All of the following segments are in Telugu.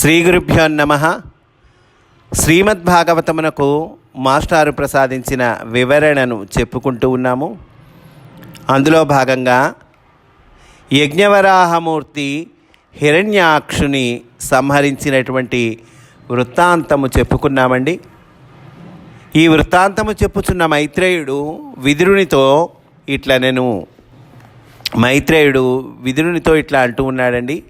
శ్రీ గురుభ్యో నమ. శ్రీమద్భాగవతమునకు మాస్టారు ప్రసాదించిన వివరణను చెప్పుకుంటూ ఉన్నాము. అందులో భాగంగా యజ్ఞవరాహమూర్తి హిరణ్యాక్షుని సంహరించినటువంటి వృత్తాంతము చెప్పుకున్నామండి. ఈ వృత్తాంతము చెప్పుచున్న మైత్రేయుడు విదురునితో ఇట్లా నేను మైత్రేయుడు విదురునితో ఇట్లా అంటూ ఉన్నాడండి.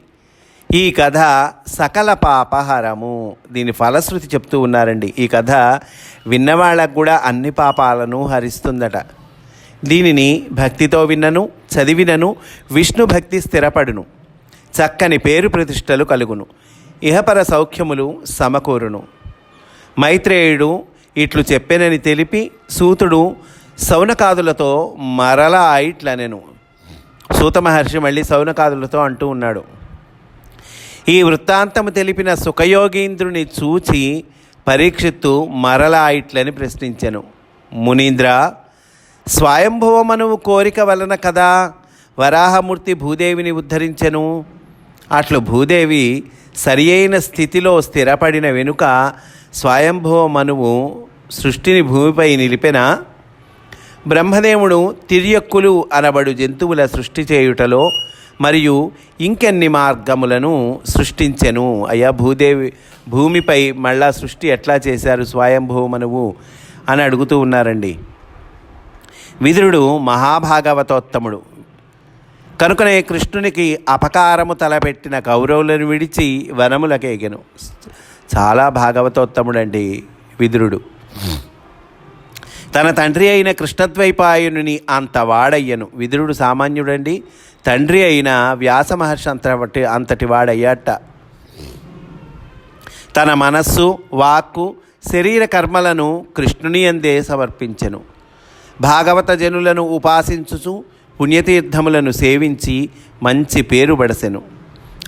ఈ కథ సకల పాపహరము. దీని ఫలశ్రుతి చెప్తూ ఉన్నారండి. ఈ కథ విన్నవాళ్ళకు కూడా అన్ని పాపాలను హరిస్తుందట. దీనిని భక్తితో విన్నను చదివినను విష్ణు భక్తి స్థిరపడును. చక్కని పేరు ప్రతిష్టలు కలుగును. ఇహపర సౌఖ్యములు సమకూరును. మైత్రేయుడు ఇట్లు చెప్పెనని తెలిపి సూతుడు సౌనకాదులతో మరలా ఇట్లనెను. సూత మహర్షి మళ్ళీ సౌనకాదులతో అంటూ ఉన్నాడు. ఈ వృత్తాంతము తెలిపిన సుఖయోగీంద్రుని చూచి పరీక్షిత్తు మరలా ఇట్లని ప్రశ్నించెను. మునీంద్ర స్వయంభవమనువు కోరిక వలన కదా వరాహమూర్తి భూదేవిని ఉద్ధరించెను? అట్లు భూదేవి సరి అయిన స్థితిలో స్థిరపడిన వెనుక స్వయంభవ మనువు సృష్టిని భూమిపై నిలిపిన? బ్రహ్మదేవుడు తిర్యక్కులు అనబడు జంతువుల సృష్టి చేయుటలో మరియు ఇంకెన్ని మార్గములను సృష్టించెను? అయ్యా భూదేవి భూమిపై మళ్ళా సృష్టి ఎట్లా చేశారు స్వయంభూమనువు? అని అడుగుతూ ఉన్నారండి. విదురుడు మహాభాగవతోత్తముడు. కనుకనే కృష్ణునికి అపకారము తలపెట్టిన కౌరవులను విడిచి వనములకేగెను. చాలా భాగవతోత్తముడండి విదురుడు. తన తండ్రి అయిన కృష్ణద్వైపాయనుని అంత వాడయ్యను. విదురుడు సామాన్యుడండి. తండ్రి అయిన వ్యాస మహర్షి అంతటి అంతటి వాడయ్యాట. తన మనస్సు వాక్కు శరీర కర్మలను కృష్ణుని అందే సమర్పించెను. భాగవత జనులను ఉపాసించుచు పుణ్యతీర్థములను సేవించి మంచి పేరు బడసెను.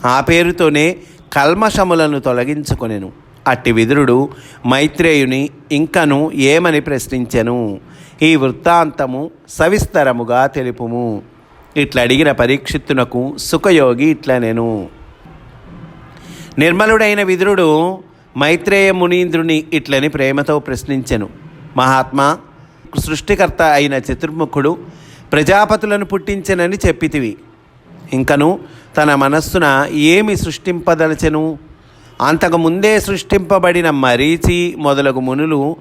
ఆ పేరుతోనే కల్మషములను తొలగించుకొనెను. అట్టి విదురుడు మైత్రేయుని ఇంకను ఏమని ప్రశ్నించెను? ఈ వృత్తాంతము సవిస్తరముగా తెలుపుము. ఇట్లా అడిగిన పరీక్షిత్తునకు సుఖయోగి ఇట్లా నేను. నిర్మలుడైన విదురుడు మైత్రేయ మునీంద్రుని ఇట్లని ప్రేమతో ప్రశ్నించెను. మహాత్మా సృష్టికర్త అయిన చతుర్ముఖుడు ప్రజాపతులను పుట్టించెనని చెప్పితివి. ఇంకను తన మనస్సున ఏమి సృష్టింపదలచెను? అంతకు ముందే సృష్టింపబడిన మరీచి మొదలగు మునులు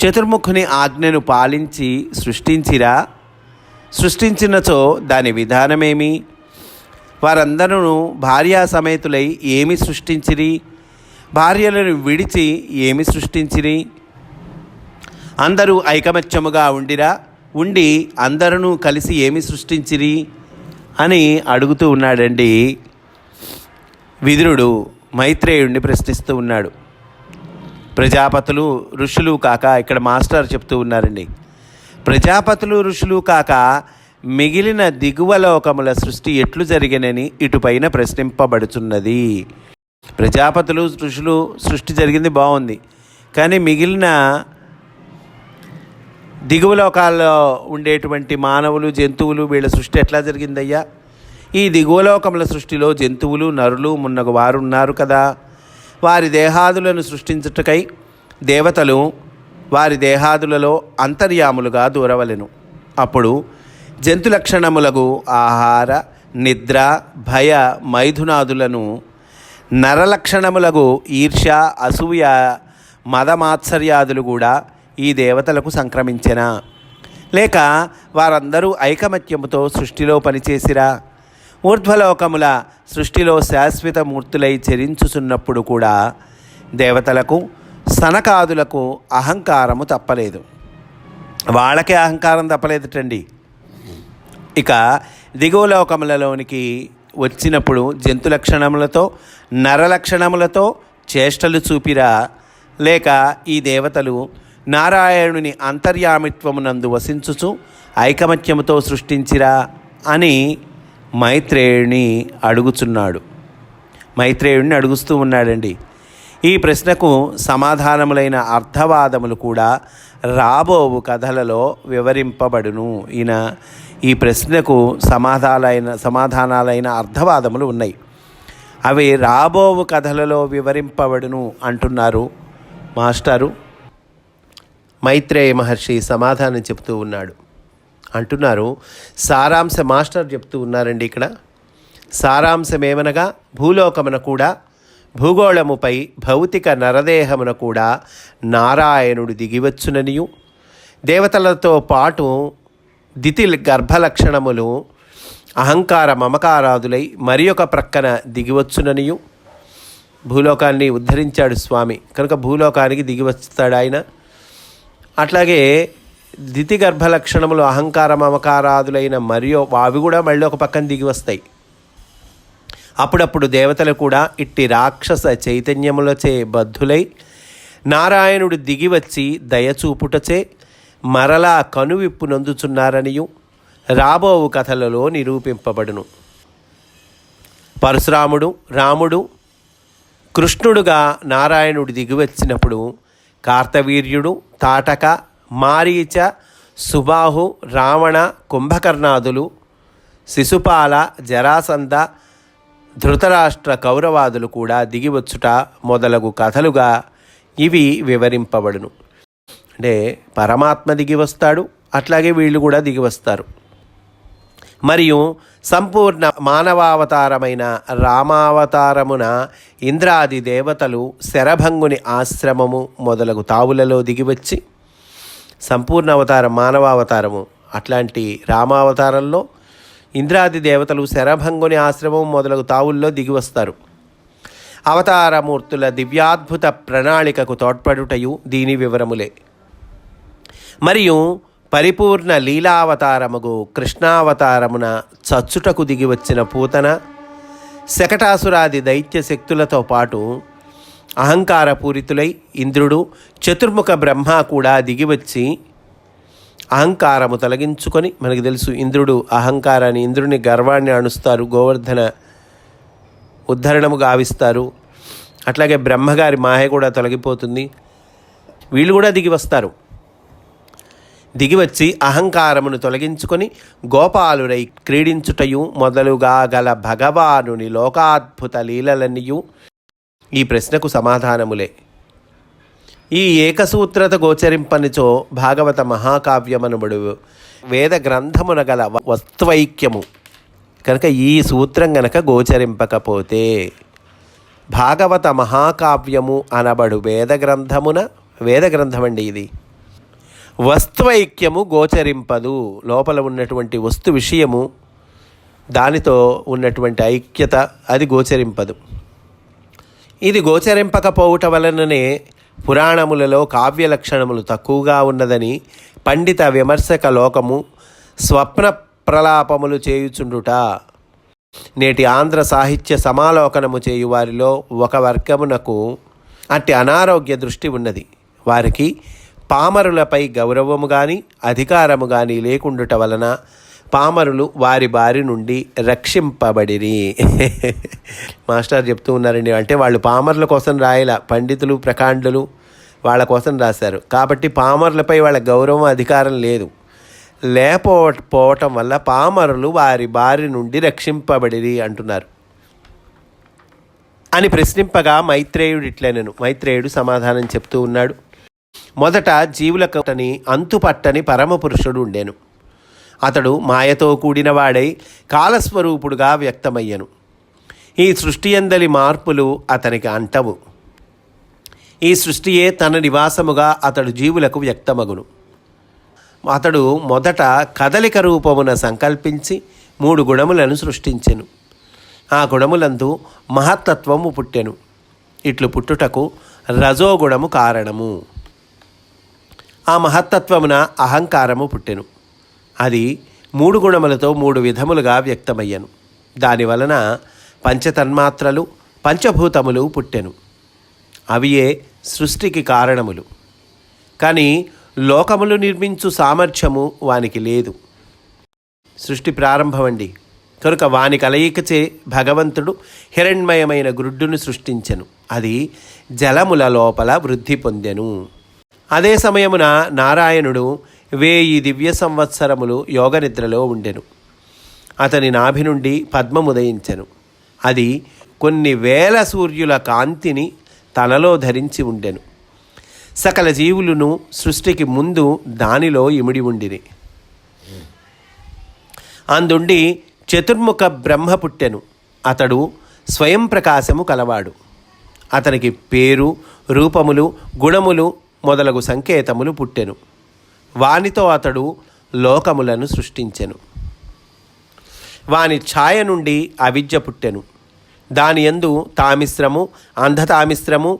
చతుర్ముఖుని ఆజ్ఞను పాలించి సృష్టించిరా? సృష్టించినచో దాని విధానమేమి? వారందరూ భార్యా సమేతులై ఏమి సృష్టించిరి? భార్యలను విడిచి ఏమి సృష్టించిరి? అందరూ ఐకమత్యముగా ఉండిరా? ఉండి అందరూ కలిసి ఏమి సృష్టించిరి? అని అడుగుతూ ఉన్నాడండి. విదురుడు మైత్రేయుడిని ప్రశ్నిస్తూ ఉన్నాడు. ప్రజాపతులు ఋషులు కాక ఇక్కడ మాస్టర్ చెప్తూ ఉన్నారండి. ప్రజాపతులు ఋషులు కాక మిగిలిన దిగువ లోకముల సృష్టి ఎట్లు జరిగినని ఇటుపైన ప్రశ్నింపబడుచున్నది. ప్రజాపతులు ఋషులు సృష్టి జరిగింది బాగుంది. కానీ మిగిలిన దిగువ లోకాల్లో ఉండేటువంటి మానవులు జంతువులు వీళ్ళ సృష్టి ఎట్లా జరిగిందయ్యా? ఈ దిగువలోకముల సృష్టిలో జంతువులు నరులు మున్నగు వారు ఉన్నారు కదా. వారి దేహాదులను సృష్టించుటకై దేవతలు వారి దేహాదులలో అంతర్యాములుగా దూరవలెను. అప్పుడు జంతు లక్షణములకు ఆహార నిద్ర భయ మైథునాదులను నరలక్షణములకు ఈర్ష్య అసూయ మదమాత్సర్యాదులు కూడా ఈ దేవతలకు సంక్రమించెనా. లేక వారందరూ ఐకమత్యముతో సృష్టిలో పనిచేసిరా. ఊర్ధ్వలోకముల సృష్టిలో శాశ్వత మూర్తులై చరించుచున్నప్పుడు కూడా దేవతలకు సనకాదులకు అహంకారము తప్పలేదు. వాళ్ళకే అహంకారం తప్పలేదుటండి. ఇక దిగువ లోకములలోనికి వచ్చినప్పుడు జంతు లక్షణములతో నర లక్షణములతో చేష్టలు చూపిరా. లేక ఈ దేవతలు నారాయణుని అంతర్యామిత్వమునందు వసించుచు ఐకమత్యముతో సృష్టించిరా అని మైత్రేయుని అడుగుచున్నాడు. మైత్రేయుడిని అడుగుస్తూ ఉన్నాడండి. ఈ ప్రశ్నకు సమాధానములైన అర్థవాదములు కూడా రాబోవు కథలలో వివరింపబడును. ఈయన ఈ ప్రశ్నకు సమాధానాలైన సమాధానాలైన అర్థవాదములు ఉన్నాయి. అవి రాబోవు కథలలో వివరింపబడును అంటున్నారు మాస్టారు. మైత్రేయ మహర్షి సమాధానం చెప్తూ ఉన్నాడు. అంటున్నారు సారాంశ మాస్టర్ చెప్తూ ఉన్నారండి ఇక్కడ. సారాంశమేమనగా భూలోకమున కూడా భూగోళముపై భౌతిక నరదేహమున కూడా నారాయణుడు దిగివచ్చుననియు. దేవతలతో పాటు దితి గర్భలక్షణములు అహంకార మమకారాదులై మరి ఒక ప్రక్కన దిగివచ్చుననియు. భూలోకాన్ని ఉద్ధరించాడు స్వామి. కనుక భూలోకానికి దిగివస్తాడు ఆయన. అట్లాగే దితి గర్భ లక్షణములు అహంకార మమకారాదులైన మరియు అవి కూడా మళ్ళీ ఒక పక్కన దిగి వస్తాయి అప్పుడప్పుడు దేవతలు కూడా ఇట్టి రాక్షస చైతన్యములచే బద్ధులై నారాయణుడు దిగివచ్చి దయచూపుటచే మరలా కనువిప్పు నందుచున్నారనియు రాబోవు కథలలో నిరూపింపబడును. పరశురాముడు రాముడు కృష్ణుడుగా నారాయణుడు దిగివచ్చినప్పుడు కార్తవీర్యుడు తాటక మారీచ సుబాహు రావణ కుంభకర్ణాదులు శిశుపాల జరాసంద ధృతరాష్ట్ర కౌరవాదులు కూడా దిగివచ్చుట మొదలగు కథలుగా ఇవి వివరింపబడును. అంటే పరమాత్మ దిగి వస్తాడు అట్లాగే వీళ్ళు కూడా దిగి వస్తారు మరియు సంపూర్ణ మానవావతారమైన రామావతారమున ఇంద్రాది దేవతలు శరభంగుని ఆశ్రమము మొదలగు తావులలో దిగివచ్చి సంపూర్ణ అవతారం మానవావతారము అట్లాంటి రామావతారంలో ఇంద్రాది దేవతలు శరభంగుని ఆశ్రమం మొదలగు తావుల్లో దిగివస్తారు అవతారమూర్తుల దివ్యాద్భుత ప్రణాళికకు తోడ్పడుటయు దీని వివరములే. మరియు పరిపూర్ణ లీలావతారముగు కృష్ణావతారమున చచ్చుటకు దిగి వచ్చిన పూతన శకటాసురాది దైత్య శక్తులతో పాటు అహంకారపూరితులై ఇంద్రుడు చతుర్ముఖ బ్రహ్మ కూడా దిగివచ్చి అహంకారము తొలగించుకొని మనకు తెలుసు ఇంద్రుడు అహంకారాన్ని ఇంద్రుని గర్వాన్ని అణుస్తారు గోవర్ధన ఉద్ధరణము గావిస్తారు. అట్లాగే బ్రహ్మగారి మాయ కూడా తొలగిపోతుంది. వీళ్ళు కూడా దిగి వస్తారు. దిగివచ్చి అహంకారమును తొలగించుకొని గోపాలురై క్రీడించుటయు మొదలుగా గల భగవానుని లోకాద్భుత లీలలన్నీయు ఈ ప్రశ్నకు సమాధానములే. ఈ ఏకసూత్రత గోచరింపనిచో భాగవత మహాకావ్యమనుబడు వేద గ్రంథమున గల వస్త్వైక్యము. కనుక ఈ సూత్రం గనక గోచరింపకపోతే భాగవత మహాకావ్యము అనబడు వేద గ్రంథమున వేద గ్రంథం అండి ఇది. వస్తువైక్యము గోచరింపదు. లోపల ఉన్నటువంటి వస్తు విషయము దానితో ఉన్నటువంటి ఐక్యత అది గోచరింపదు. ఇది గోచరింపకపోవుట వలననే పురాణములలో కావ్య లక్షణములు తక్కువగా ఉన్నదని పండిత విమర్శక లోకము స్వప్న ప్రలాపములు చేయుచుండుట. నేటి ఆంధ్ర సాహిత్య సమాలోకనము చేయు వారిలో ఒక వర్గమునకు అట్టి అనారోగ్య దృష్టి ఉన్నది. వారికి పామరులపై గౌరవము కానీ అధికారము కానీ లేకుండుట వలన పామరులు వారి బారి నుండి రక్షింపబడిరి. మాస్టర్ చెప్తూ ఉన్నారండి అంటే వాళ్ళు పామరుల కోసం రాయల పండితులు ప్రకాండులు వాళ్ళ కోసం రాశారు. కాబట్టి పామరులపై వాళ్ళ గౌరవం అధికారం లేదు. లేకపోవటం వల్ల పామరులు వారి బారి నుండి రక్షింపబడిరి అంటున్నారు. అని ప్రశ్నింపగా మైత్రేయుడు ఇట్లనను మైత్రేయుడు సమాధానం చెప్తూ ఉన్నాడు. మొదట జీవులకటని అంతుపట్టని పరమపురుషుడు ఉండేను. అతడు మాయతో కూడినవాడై కాలస్వరూపుడుగా వ్యక్తమయ్యను. ఈ సృష్టి అందలి మార్పులు అతనికి అంటవు. ఈ సృష్టియే తన నివాసముగా అతడు జీవులకు వ్యక్తమగును. అతడు మొదట కదలిక రూపమున సంకల్పించి మూడు గుణములను సృష్టించెను. ఆ గుణములందు మహత్తత్వము పుట్టెను. ఇట్లు పుట్టుటకు రజోగుణము కారణము. ఆ మహత్తత్వమున అహంకారము పుట్టెను. అది మూడు గుణములతో మూడు విధములుగా వ్యక్తమయ్యను. దానివలన పంచతన్మాత్రలు పంచభూతములు పుట్టెను. అవియే సృష్టికి కారణములు. కానీ లోకములు నిర్మించు సామర్థ్యము వానికి లేదు. సృష్టి ప్రారంభమండి. కనుక వాని కలయికచే భగవంతుడు హిరణ్మయమైన గ్రుడ్డును సృష్టించెను. అది జలముల లోపల వృద్ధి పొందెను. అదే సమయమున నారాయణుడు వేయి దివ్య సంవత్సరములు యోగనిద్రలో ఉండెను. అతని నాభి నుండి పద్మముదయించెను అది కొన్ని వేల సూర్యుల కాంతిని తనలో ధరించి ఉండెను. సకల జీవులను సృష్టికి ముందు దానిలో ఇమిడి ఉండిరి. అందుండి చతుర్ముఖ బ్రహ్మ పుట్టెను. అతడు స్వయం ప్రకాశము కలవాడు. అతనికి పేరు రూపములు గుణములు మొదలగు సంకేతములు పుట్టెను. వానితో అతడు లోకములను సృష్టించెను. వాని ఛాయ నుండి అవిద్య పుట్టెను. దాని యందు తామిశ్రము అంధతామిశ్రము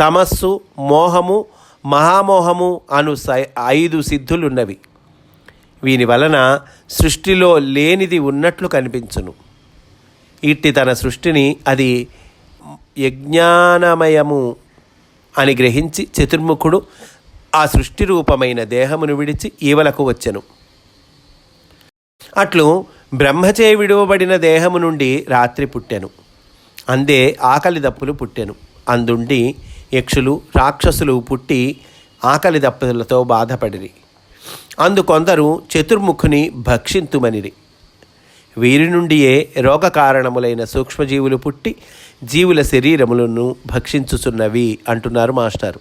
తమస్సు మోహము మహామోహము అను సై- ఐదు సిద్ధులున్నవి. వీని వలన సృష్టిలో లేనిది ఉన్నట్లు కనిపించును. ఇట్టి తన సృష్టిని అది యజ్ఞానమయము అని గ్రహించి చతుర్ముఖుడు ఆ సృష్టి రూపమైన దేహమును విడిచి ఈవలకు వచ్చెను. అట్లు బ్రహ్మచే విడువబడిన దేహము నుండి రాత్రి పుట్టెను. అందే ఆకలి దప్పులు పుట్టెను. అందుండి యక్షులు రాక్షసులు పుట్టి ఆకలి దప్పులతో బాధపడిరి. అందు కొందరు చతుర్ముఖుని భక్షింతుమనిరి. వీరి నుండియే రోగ కారణములైన సూక్ష్మజీవులు పుట్టి జీవుల శరీరములను భక్షించుచున్నవి అంటున్నారు మాస్టారు.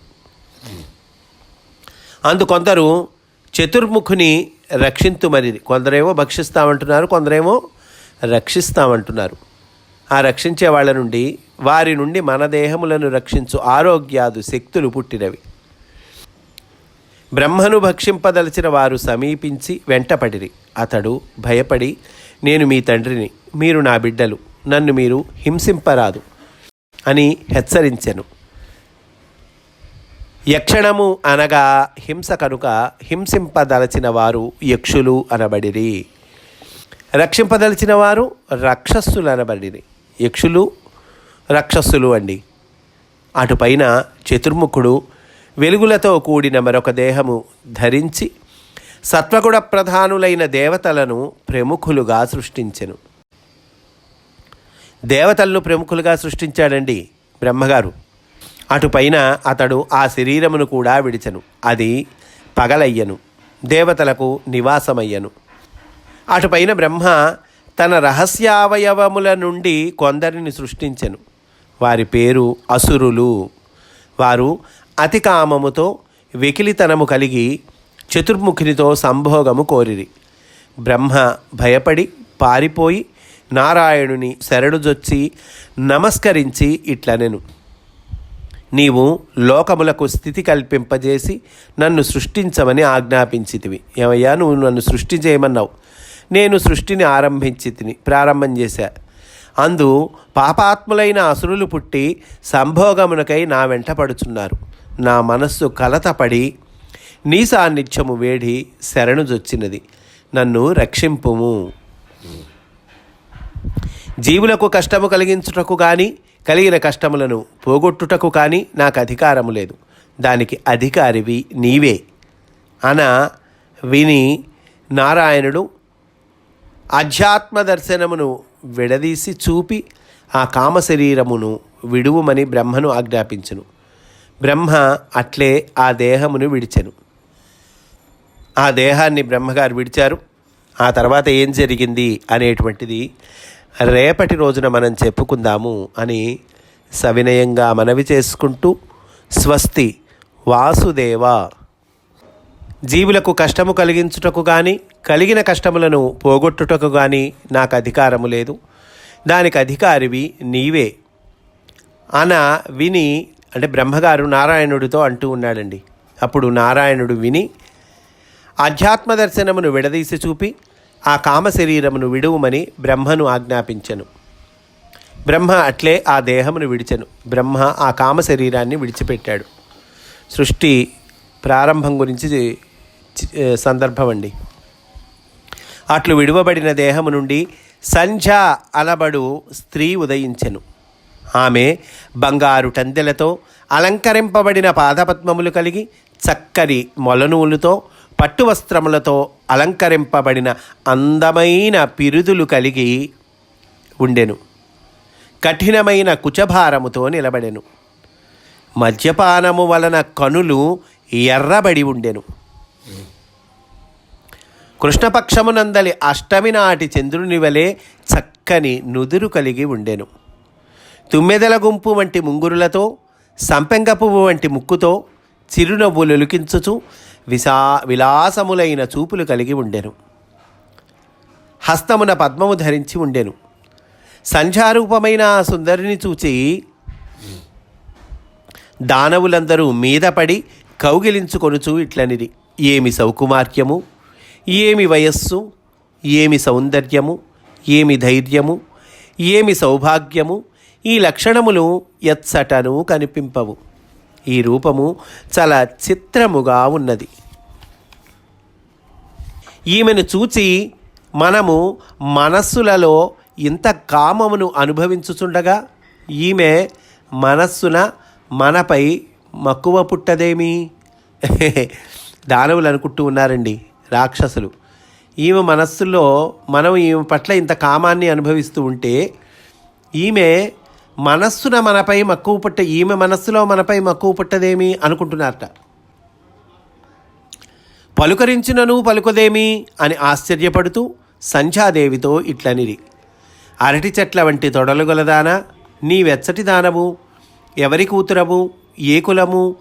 అందు కొందరు చతుర్ముఖుని రక్షింతుమని కొందరేమో భక్షిస్తామంటున్నారు కొందరేమో రక్షిస్తామంటున్నారు. ఆ రక్షించే వాళ్ళ నుండి వారి నుండి మన దేహములను రక్షించు ఆరోగ్యాదు శక్తులు పుట్టినవి. బ్రహ్మను భక్షింపదలిచిన వారు సమీపించి వెంటపడిరి. అతడు భయపడి నేను మీ తండ్రిని మీరు నా బిడ్డలు నన్ను మీరు హింసింపరాదు అని హెచ్చరించెను. యక్షణము అనగా హింస కనుక హింసింపదలచిన వారు యక్షులు అనబడిరి. రక్షింపదలిచిన వారు రక్షస్సులు అనబడిరి. యక్షులు రక్షస్సులు అండి. అటుపైన చతుర్ముఖుడు వెలుగులతో కూడిన మరొక దేహము ధరించి సత్వగుణ ప్రధానులైన దేవతలను ప్రముఖులుగా సృష్టించెను. దేవతలను ప్రముఖులుగా సృష్టించాడండి బ్రహ్మగారు. అటుపైన అతడు ఆ శరీరమును కూడా విడిచెను. అది పగలయ్యను. దేవతలకు నివాసమయ్యను. అటుపైన బ్రహ్మ తన రహస్యావయవముల నుండి కొందరిని సృష్టించెను. వారి పేరు అసురులు. వారు అతి కామముతో వెకిలితనము కలిగి చతుర్ముఖినితో సంభోగము కోరిరి. బ్రహ్మ భయపడి పారిపోయి నారాయణుని శరణుజొచ్చి నమస్కరించి ఇట్లనెను. నీవు లోకములకు స్థితి కల్పింపజేసి నన్ను సృష్టించమని ఆజ్ఞాపించితివి. ఏమయ్యా? నువ్వు నన్ను సృష్టి చేయమన్నావు. నేను సృష్టిని ఆరంభించి ప్రారంభం చేశా. అందు పాపాత్ములైన అసురులు పుట్టి సంభోగమునకై నా వెంట పడుచున్నారు. నా మనస్సు కలతపడి నీ సాన్నిధ్యము వేడి శరణుజొచ్చినది నన్ను రక్షింపుము. జీవులకు కష్టము కలిగించుటకు కానీ కలిగిన కష్టములను పోగొట్టుటకు కానీ నాకు అధికారము లేదు. దానికి అధికారివి నీవే. అన విని నారాయణుడు అధ్యాత్మ దర్శనమును విడదీసి చూపి ఆ కామశరీరమును విడువుమని బ్రహ్మను ఆజ్ఞాపించును. బ్రహ్మ అట్లే ఆ దేహమును విడిచెను. ఆ దేహాన్ని బ్రహ్మగారు విడిచారు. ఆ తర్వాత ఏం జరిగింది అనేటువంటిది రేపటి రోజున మనం చెప్పుకుందాము అని సవినయంగా మనవి చేసుకుంటూ స్వస్తి వాసుదేవ. జీవులకు కష్టము కలిగించుటకు కానీ కలిగిన కష్టములను పోగొట్టుటకు కానీ నాకు అధికారము లేదు. దానికి అధికారివి నీవే. అన విని అంటే బ్రహ్మగారు నారాయణుడితో అంటూ ఉన్నాడండి. అప్పుడు నారాయణుడు విని ఆధ్యాత్మ దర్శనమును విడదీసి చూపి ఆ కామ శరీరమును విడువుమని బ్రహ్మను ఆజ్ఞాపించెను. బ్రహ్మ అట్లే ఆ దేహమును విడిచెను. బ్రహ్మ ఆ కామ శరీరాన్ని విడిచిపెట్టాడు. సృష్టి ప్రారంభం గురించి సందర్భం అండి. అట్లు విడువబడిన దేహము నుండి సంధ్య అనబడు స్త్రీ ఉదయించెను. ఆమె బంగారు టందెలతో అలంకరింపబడిన పాదపద్మములు కలిగి చక్కని మొలనూలుతో పట్టు వస్త్రములతో అలంకరింపబడిన అందమైన పిరుదులు కలిగి ఉండెను. కఠినమైన కుచభారముతో నిలబడెను. మద్యపానము వలన కనులు ఎర్రబడి ఉండెను. కృష్ణపక్షమునందలి అష్టమి నాటి చంద్రుని వలె చక్కని నుదురు కలిగి ఉండెను. తుమ్మెదల గుంపు వంటి ముంగురులతో సంపెంగ పువ్వు వంటి ముక్కుతో చిరునవ్వులు లుకించుచు విశా విలాసములైన చూపులు కలిగి ఉండెను. హస్తమున పద్మము ధరించి ఉండెను. సంధ్యారూపమైన సుందరిని చూచి దానవులందరూ మీదపడి కౌగిలించుకొనుచు ఇట్లనిది ఏమి సౌకుమార్యము ఏమి వయస్సు? ఏమి సౌందర్యము? ఏమి ధైర్యము? ఏమి సౌభాగ్యము? ఈ లక్షణములు ఎచ్చటను కనిపింపవు. ఈ రూపము చాలా చిత్రముగా ఉన్నది. ఈమెను చూచి మనము మనస్సులలో ఇంత కామమును అనుభవించుచుండగా ఈమె మనస్సున మనపై మక్కువ పుట్టదేమి? దానవులు అనుకుంటూ ఉన్నారండి రాక్షసులు. ఈమె మనస్సులో మనం ఈమె పట్ల ఇంత కామాన్ని అనుభవిస్తూ ఉంటే ఈమె మనస్సున మనపై మక్కువ పుట్ట ఈమె మనస్సులో మనపై మక్కువ పుట్టదేమి అనుకుంటున్నారట. పలుకరించినను పలుకదేమి అని ఆశ్చర్యపడుతూ సంధ్యాదేవితో ఇట్లనిరి. అరటి చెట్ల వంటి తొడలు గలదానా నీ వెచ్చటి దానము ఎవరి కూతురము ఏ కులము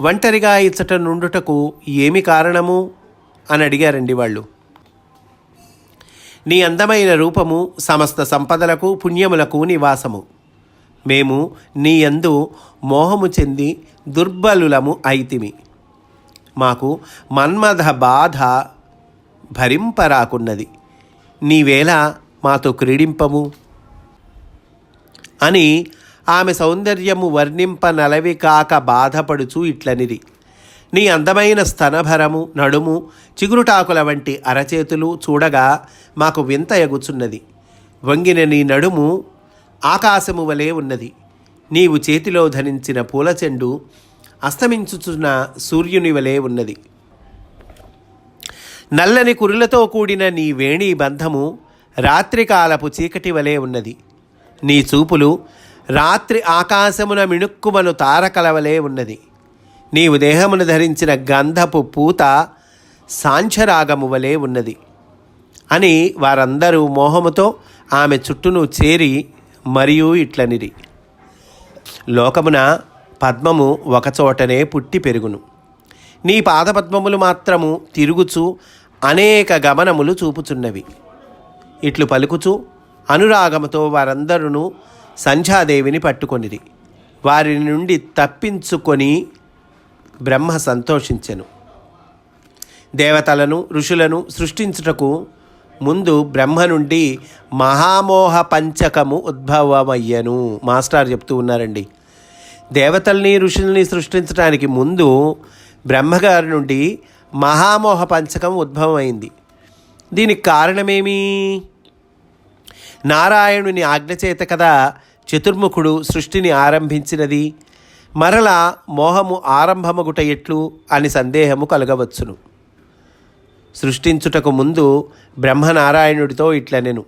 ఒంటరిగా ఇచ్చట నుండుటకు ఏమి కారణము? అని అడిగారండి వాళ్ళు. నీ అందమైన రూపము సమస్త సంపదలకు పుణ్యములకు నివాసము. మేము నీ యందు మోహము చెంది దుర్బలులము అయితిమి. మాకు మన్మథ బాధ భరింపరాకున్నది. నీవేళ మాతో క్రీడింపము? అని ఆమె సౌందర్యము వర్ణింప నలవి కాక బాధపడుచు ఇట్లనిది నీ అందమైన స్తనభరము నడుము చిగురుటాకుల వంటి అరచేతులు చూడగా మాకు వింత ఎగుచున్నది. వంగిన నీ నడుము ఆకాశము వలె ఉన్నది. నీవు చేతిలో ధరించిన పూల చెండు అస్తమించుచున్న సూర్యుని వలె ఉన్నది. నల్లని కురులతో కూడిన నీ వేణి బంధము రాత్రికాలపు చీకటి వలె ఉన్నది. నీ చూపులు రాత్రి ఆకాశమున మిణుక్కుమను తారకల వలె ఉన్నది. నీవు దేహమును ధరించిన గంధపు పూత సాంఛరాగము వలె ఉన్నది. అని వారందరూ మోహముతో ఆమె చుట్టూను చేరి మరియు ఇట్లనిరి. లోకమున పద్మము ఒకచోటనే పుట్టి పెరుగును. నీ పాదపద్మములు మాత్రము తిరుగుచు అనేక గమనములు చూపుచున్నవి. ఇట్లు పలుకుచు అనురాగముతో వారందరూ సంధ్యాదేవిని పట్టుకొనిరి. వారి నుండి తప్పించుకొని బ్రహ్మ సంతోషించెను. దేవతలను ఋషులను సృష్టించుటకు ముందు బ్రహ్మ నుండి మహామోహ పంచకము ఉద్భవమయ్యను. మాస్టర్ చెప్తూ ఉన్నారండి. దేవతల్ని ఋషుల్ని సృష్టించడానికి ముందు బ్రహ్మగారి నుండి మహామోహ పంచకం ఉద్భవమైంది. దీనికి కారణమేమి? నారాయణుని ఆజ్ఞచేత కదా చతుర్ముఖుడు సృష్టిని ఆరంభించినది. మరలా మోహము ఆరంభమగుట ఎట్లు అని సందేహము కలగవచ్చును. సృష్టించుటకు ముందు బ్రహ్మనారాయణుడితో ఇట్లనెను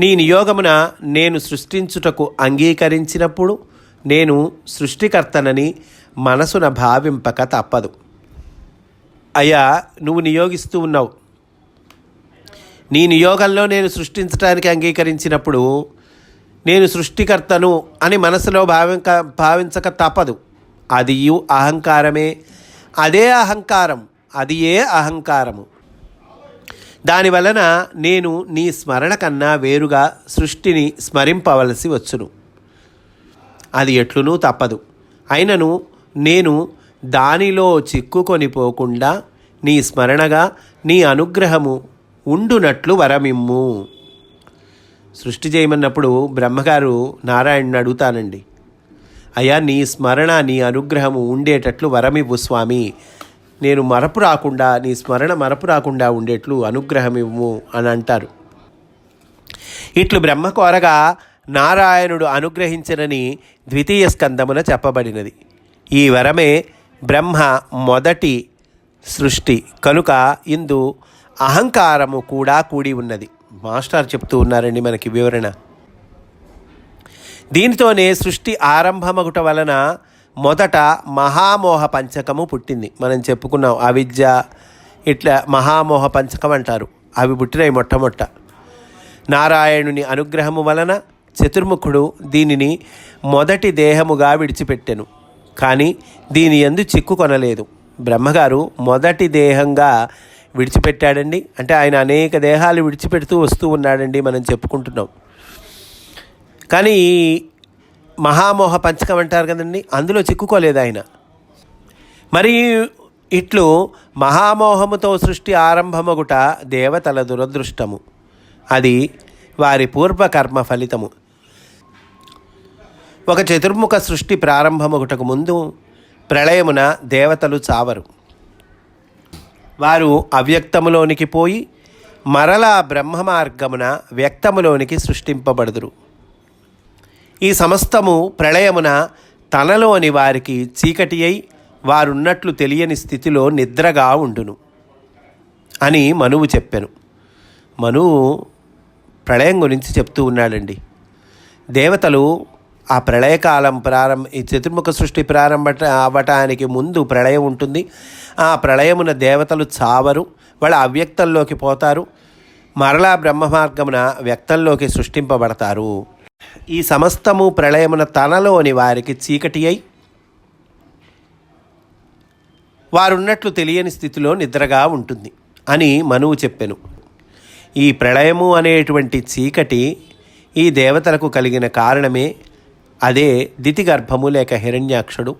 నీ నియోగమున నేను సృష్టించుటకు అంగీకరించినప్పుడు నేను సృష్టికర్తనని మనసున భావింపక తప్పదు. అయ్యా నువ్వు నియోగిస్తూ ఉన్నావు. నీ నియోగంలో నేను సృష్టించడానికి అంగీకరించినప్పుడు నేను సృష్టికర్తను అని మనసులో భావింక భావించక తప్పదు. అది అహంకారమే. అదే అహంకారం. అది ఏ అహంకారము దానివలన నేను నీ స్మరణ కన్నా వేరుగా సృష్టిని స్మరింపవలసి వచ్చును. అది ఎట్లునూ తప్పదు. అయినను నేను దానిలో చిక్కుకొని పోకుండా నీ స్మరణగా నీ అనుగ్రహము ఉండునట్లు వరమిమ్ము. సృష్టి చేయమన్నప్పుడు బ్రహ్మగారు నారాయణుని అడుగుతానండి. అయ్యా నీ స్మరణ నీ అనుగ్రహము ఉండేటట్లు వరమివ్వు స్వామి. నేను మరపు రాకుండా నీ స్మరణ మరపు రాకుండా ఉండేట్లు అనుగ్రహం ఇవ్వు అని అంటారు. ఇట్లు బ్రహ్మ కోరగా నారాయణుడు అనుగ్రహించనని ద్వితీయ స్కందమున చెప్పబడినది. ఈ వరమే బ్రహ్మ మొదటి సృష్టి. కనుక ఇందు అహంకారము కూడా కూడి ఉన్నది. మాస్టర్ చెప్తూ ఉన్నారండి మనకి వివరణ. దీనితోనే సృష్టి ఆరంభమగుట వలన మొదట మహామోహ పంచకము పుట్టింది. మనం చెప్పుకున్నాం అవిద్య ఇట్లా మహామోహ పంచకం అంటారు. అవి పుట్టినాయి మొట్టమొట్ట. నారాయణుని అనుగ్రహము వలన చతుర్ముఖుడు దీనిని మొదటి దేహముగా విడిచిపెట్టెను. కానీ దీని ఎందు చిక్కుకొనలేదు బ్రహ్మగారు మొదటి దేహంగా విడిచిపెట్టాడండి. అంటే ఆయన అనేక దేహాలు విడిచిపెడుతూ వస్తూ ఉన్నాడండి మనం చెప్పుకుంటున్నాం. కానీ మహామోహ పంచకం అంటారు కదండి. అందులో చిక్కుకోలేదు ఆయన. మరి ఇట్లు మహామోహముతో సృష్టి ఆరంభమగుట దేవతల దురదృష్టము. అది వారి పూర్వకర్మ ఫలితము. ఒక చతుర్ముఖ సృష్టి ప్రారంభమగుటకు ముందు ప్రళయమున దేవతలు చావరు. వారు అవ్యక్తములోనికి పోయి మరలా బ్రహ్మ మార్గమున వ్యక్తములోనికి సృష్టింపబడుదురు. ఈ సమస్తము ప్రళయమున తనలోని వారికి చీకటి అయి వారున్నట్లు తెలియని స్థితిలో నిద్రగా ఉండును అని మనువు చెప్పాను. మనువు ప్రళయం గురించి చెప్తూ ఉన్నాడండి. దేవతలు ఆ ప్రళయకాలం ప్రారంభ ఈ చతుర్ముఖ సృష్టి ప్రారంభ అవ్వటానికి ముందు ప్రళయం ఉంటుంది. ఆ ప్రళయమున దేవతలు చావరు వాళ్ళ అవ్యక్తంలోకి పోతారు. మరలా బ్రహ్మ మార్గమున వ్యక్తంలోకి సృష్టింపబడతారు. ఈ సమస్తము ప్రళయమున తనలోని వారికి చీకటి అయి వారున్నట్లు తెలియని స్థితిలో నిద్రగా ఉంటుంది అని మనువు చెప్పెను. ఈ ప్రళయము అనేటువంటి చీకటి ఈ దేవతలకు కలిగిన కారణమే. అదే దితిగర్భము లేక హిరణ్యాక్షుడు.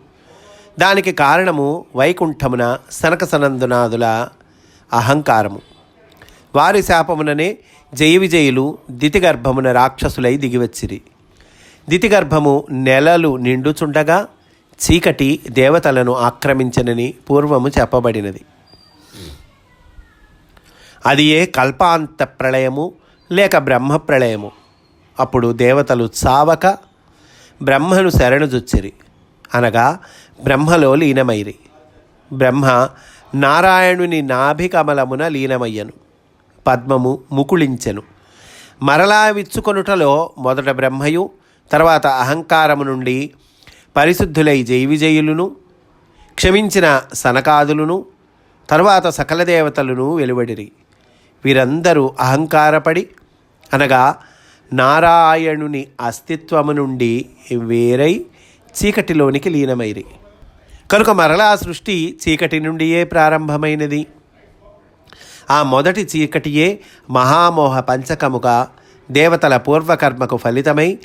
దానికి కారణము వైకుంఠమున సనక సనందునాదుల అహంకారము. వారి శాపముననే జయ విజయులు దితిగర్భమున రాక్షసులై దిగివచ్చిరి. దితిగర్భము నెలలు నిండుచుండగా చీకటి దేవతలను ఆక్రమించనని పూర్వము చెప్పబడినది. అది ఏ కల్పాంత ప్రళయము లేక బ్రహ్మ ప్రళయము? అప్పుడు దేవతలు చావక బ్రహ్మను శరణుజుచ్చిరి అనగా బ్రహ్మలో లీనమైరి. బ్రహ్మ నారాయణుని నాభికమలమున లీనమయ్యను. పద్మము ముకుళించెను. మరలా విచ్చుకొనుటలో మొదట బ్రహ్మయు తర్వాత అహంకారము నుండి పరిశుద్ధులై జైవిజయులును క్షమించిన సనకాదులను తరువాత సకల దేవతలను వెలువడిరి. వీరందరూ అహంకారపడి అనగా నారాయణుని అస్తిత్వము నుండి వేరై చీకటిలోనికి లీనమైరి. కనుక మరలా సృష్టి చీకటి నుండియే ప్రారంభమైనది. ఆ మొదటి చీకటియే మహామోహ పంచకముగా దేవతల పూర్వకర్మకు ఫలితమై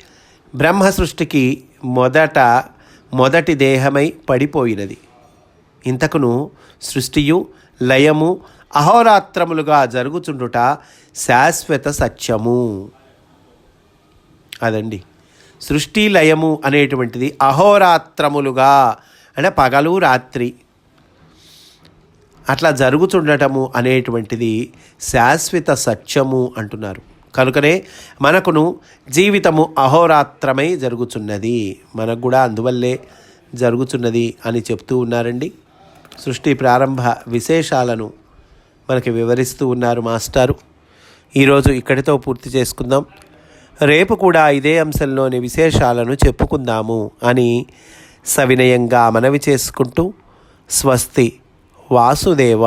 బ్రహ్మ సృష్టికి మొదట మొదటి దేహమై పడిపోయినది. ఇంతకును సృష్టియు లయము అహోరాత్రములుగా జరుగుచుండుట శాశ్వత సత్యము. అదండి. సృష్టి లయము అనేటువంటిది అహోరాత్రములుగా అంటే పగలు రాత్రి అట్లా జరుగుతుండటము అనేటువంటిది శాశ్వత సత్యము అంటున్నారు. కనుకనే మనకును జీవితము అహోరాత్రమై జరుగుతున్నది మనకు కూడా అందువల్లే జరుగుతున్నది అని చెప్తూ ఉన్నారండి. సృష్టి ప్రారంభ విశేషాలను మనకి వివరిస్తూ ఉన్నారు మాస్టారు. ఈరోజు ఇక్కడితో పూర్తి చేసుకుందాం. రేపు కూడా ఇదే అంశంలోని విశేషాలను చెప్పుకుందాము అని సవినయంగా మనవి చేసుకుంటూ స్వస్తి. వాసుదేవ